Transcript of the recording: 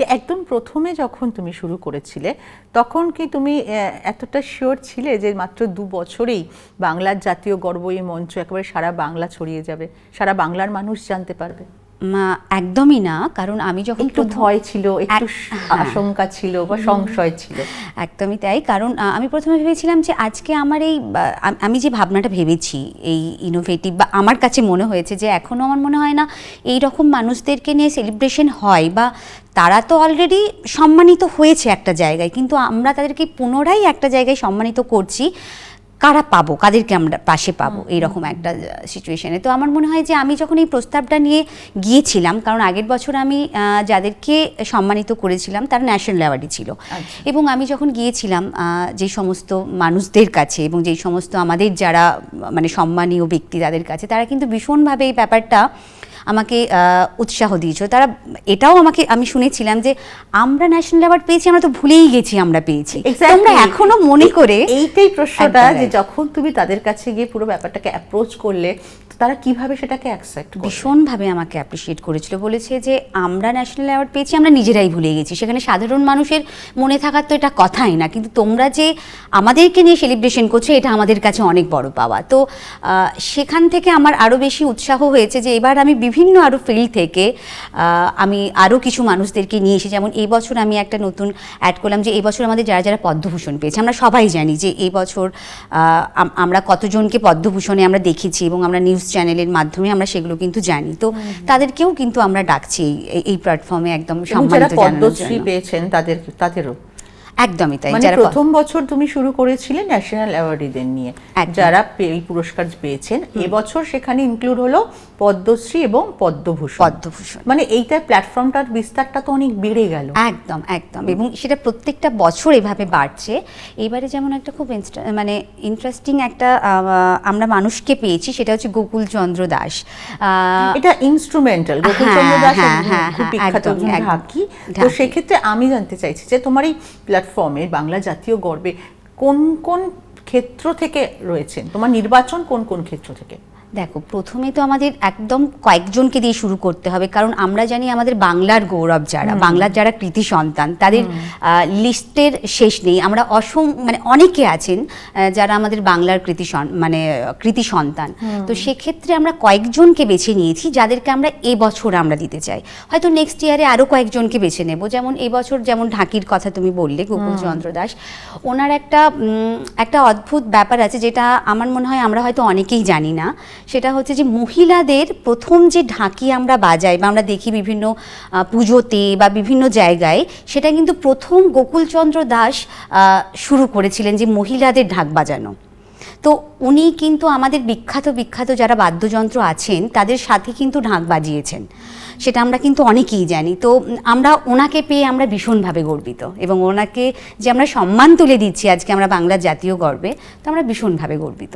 যে একদম প্রথমে যখন তুমি শুরু করেছিলে, তখন কি তুমি এতটা শিওর ছিলে যে মাত্র দু বছরেই বাংলার জাতীয় গর্ব এই মঞ্চ একেবারে সারা বাংলা ছড়িয়ে যাবে? সারা বাংলার মানুষ জানতে পারবে? একদমই না কারণ আমি যখন একটু ভয় ছিল একটু হ্যাঁ। আশঙ্কা ছিল বা সংশয় ছিল। একদমই তাই কারণ আমি প্রথমে ভেবেছিলাম যে আজকে আমার এই আমি যে ভাবনাটা ভেবেছি এই ইনোভেটিভ বা আমার কাছে মনে হয়েছে যে এখনও আমার মনে হয় না এই রকম মানুষদেরকে নিয়ে সেলিব্রেশন হয় বা তারা তো অলরেডি সম্মানিত হয়েছে একটা জায়গায় কিন্তু আমরা তাদেরকে পুনরায় একটা জায়গায় সম্মানিত করছি। কারা পাবো? কাদেরকে আমরা পাশে পাবো? এইরকম একটা সিচুয়েশনে তো আমার মনে হয় যে আমি যখন এই প্রস্তাবটা নিয়ে গিয়েছিলাম কারণ আগের বছর আমি যাদেরকে সম্মানিত করেছিলাম তারা ন্যাশনাল অ্যাওয়ার্ডই ছিল। আচ্ছা। এবং আমি যখন গিয়েছিলাম যে সমস্ত মানুষদের কাছে এবং যেই সমস্ত আমাদের যারা মানে সম্মানীয় ব্যক্তি তাদের কাছে তারা কিন্তু ভীষণভাবে এই ব্যাপারটা আমাকে উৎসাহ দিয়েছিল। তারা এটাও আমাকে আমি শুনেছিলাম যে আমরা ন্যাশনাল অ্যাওয়ার্ড পেয়েছি আমরা তো ভুলেই গেছি আমরা পেয়েছি. তোমরা এখনও মনে করে এইটাই প্রশ্নটা যে যখন তুমি তাদের কাছে গিয়ে পুরো ব্যাপারটাকে অ্যাপ্রোচ করলে তারা কীভাবে সেটাকে অ্যাকসেপ্ট ভীষণভাবে আমাকে অ্যাপ্রিসিয়েট করেছিল। বলেছে যে আমরা ন্যাশনাল অ্যাওয়ার্ড পেয়েছি আমরা নিজেরাই ভুলে গেছি। সেখানে সাধারণ মানুষের মনে থাকার তো এটা কথাই না কিন্তু তোমরা যে আমাদেরকে নিয়ে সেলিব্রেশন করছ এটা আমাদের কাছে অনেক বড় পাওয়া। তো সেখান থেকে আমার আরও বেশি উৎসাহ হয়েছে যে এবার আমি বিভিন্ন আরও ফিল্ড থেকে আমি আরও কিছু মানুষদেরকে নিয়ে এসে যেমন এই বছর আমি একটা নতুন অ্যাড করলাম যে এই বছর আমাদের যারা যারা পদ্মভূষণ পেয়েছে আমরা সবাই জানি যে এই বছর আহ, আমরা কতজনকে পদ্মভূষণে আমরা দেখেছি এবং আমরা নিউজ চ্যানেলের মাধ্যমে আমরা সেগুলো কিন্তু জানি। তো তাদেরকেও কিন্তু আমরা ডাকছি এই- এই প্ল্যাটফর্মে একদম সম্মানিত জানানোর পদ্মশ্রী জন্য। পেয়েছেন তাদের তাদেরও। একদমই তাই মানে যারা প্রথম বছর তুমি শুরু করেছিলে ন্যাশনাল অ্যাওয়ার্ডিদের নিয়ে যারা এই পুরস্কার পেয়েছেন এবছর সেখানে ইনক্লুড হলো পদ্মশ্রী এবং পদ্মভূষণ। পদ্মভূষণ। মানে এইটার প্ল্যাটফর্মটার বিস্তারটা তো অনেক বেড়ে গেল। একদম একদম। এবং সেটা প্রত্যেকটা বছর এভাবে বাড়ছে। এবারে যেমন একটা খুব মানে ইন্টারেস্টিং একটা আমরা মানুষকে পেয়েছি সেটা হচ্ছে গোকুল চন্দ্র দাস। আহ, এটা ইনস্ট্রুমেন্টাল গোকুলচন্দ্র হ্যাঁ, দাস হ্যাঁ, হ্যাঁ, খুব হ্যাঁ, বিখ্যাত। ঢাকি। তো সেক্ষেত্রে আমি জানতে চাইছি যে তোমার এই প্ল্যাটফর্মে বাংলা জাতীয় গর্বে কোন কোন ক্ষেত্র থেকে রয়েছেন? তোমার নির্বাচন কোন কোন ক্ষেত্র থেকে? দেখো প্রথমে তো আমাদের একদম কয়েকজনকে দিয়ে শুরু করতে হবে কারণ আমরা জানি আমাদের বাংলার গৌরব যারা বাংলার যারা কৃতি সন্তান তাদের লিস্টের শেষ নেই। আমরা অসম মানে অনেকে আছেন যারা আমাদের বাংলার কৃতি মানে কৃতি সন্তান। তো সেক্ষেত্রে আমরা কয়েকজনকে বেছে নিয়েছি যাদেরকে আমরা এবছর আমরা দিতে চাই। হয়তো নেক্সট ইয়ারে আরও কয়েকজনকে বেছে নেব। যেমন এবছর যেমন ঢাকির কথা তুমি বললে গোকুল চন্দ্র দাস ওনার একটা একটা অদ্ভুত ব্যাপার আছে যেটা আমার মনে হয় আমরা হয়তো অনেকেই জানি না সেটা হচ্ছে যে মহিলাদের প্রথম যে ঢাকি আমরা বাজাই বা আমরা দেখি বিভিন্ন পুজোতে বা বিভিন্ন জায়গায়, সেটা কিন্তু প্রথম গোকুলচন্দ্র দাস শুরু করেছিলেন যে মহিলাদের ঢাক বাজানো। তো উনি কিন্তু আমাদের বিখ্যাত বিখ্যাত যারা বাদ্যযন্ত্র আছেন, তাদের সাথে কিন্তু ঢাক বাজিয়েছেন। সেটা আমরা কিন্তু অনেকেই জানি। তো আমরা ওনাকে পেয়ে আমরা ভীষণভাবে গর্বিত এবং ওনাকে যে আমরা সম্মান তুলে দিচ্ছি আজকে আমরা বাংলার জাতীয় গর্বে, তো আমরা ভীষণভাবে গর্বিত।